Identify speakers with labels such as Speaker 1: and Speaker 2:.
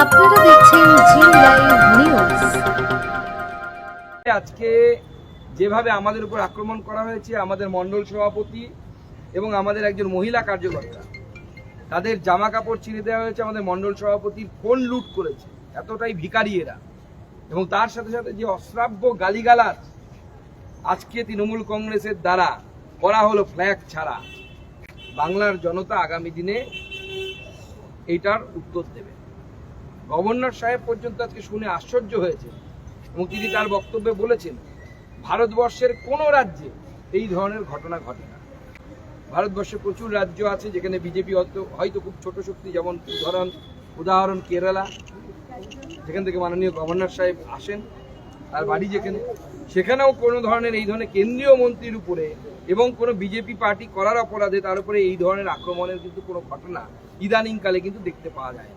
Speaker 1: আপনারা দেখছেন জি live news
Speaker 2: আজকে যেভাবে আমাদের উপর আক্রমণ করা হয়েছে, আমাদের মণ্ডল সভাপতি এবং আমাদের একজন মহিলা কার্যকর্তা, তাদের জামা কাপড় ছিঁড়ে দেওয়া হয়েছে, আমাদের মণ্ডল সভাপতির ফোন লুট করেছে। এতটাই ভিখারি এরা। এবং তার সাথে সাথে যে অশ্রাব্য গালিগালাজ আজকে তৃণমূল কংগ্রেসের দ্বারা করা হলো ফ্ল্যাগ ছাড়া, বাংলার জনতা আগামী দিনে এইটার উত্তর দেবে। গভর্নর সাহেব পর্যন্ত আজকে শুনে আশ্চর্য হয়েছে এবং তিনি তার বক্তব্যে বলেছেন, ভারতবর্ষের কোনো রাজ্যে এই ধরনের ঘটনা ঘটে না। ভারতবর্ষে প্রচুর রাজ্য আছে যেখানে বিজেপি হয়তো খুব ছোট শক্তি, যেমন উদাহরণ উদাহরণ কেরালা, যেখান থেকে মাননীয় গভর্নর সাহেব আসেন, তার বাড়ি যেখানে। সেখানেও কোনো ধরনের এই ধরনের কেন্দ্রীয় মন্ত্রীর উপরে এবং কোনো বিজেপি পার্টি করার অপরাধে তার উপরে এই ধরনের আক্রমণের কিন্তু কোনো ঘটনা ইদানিংকালে কিন্তু দেখতে পাওয়া যায়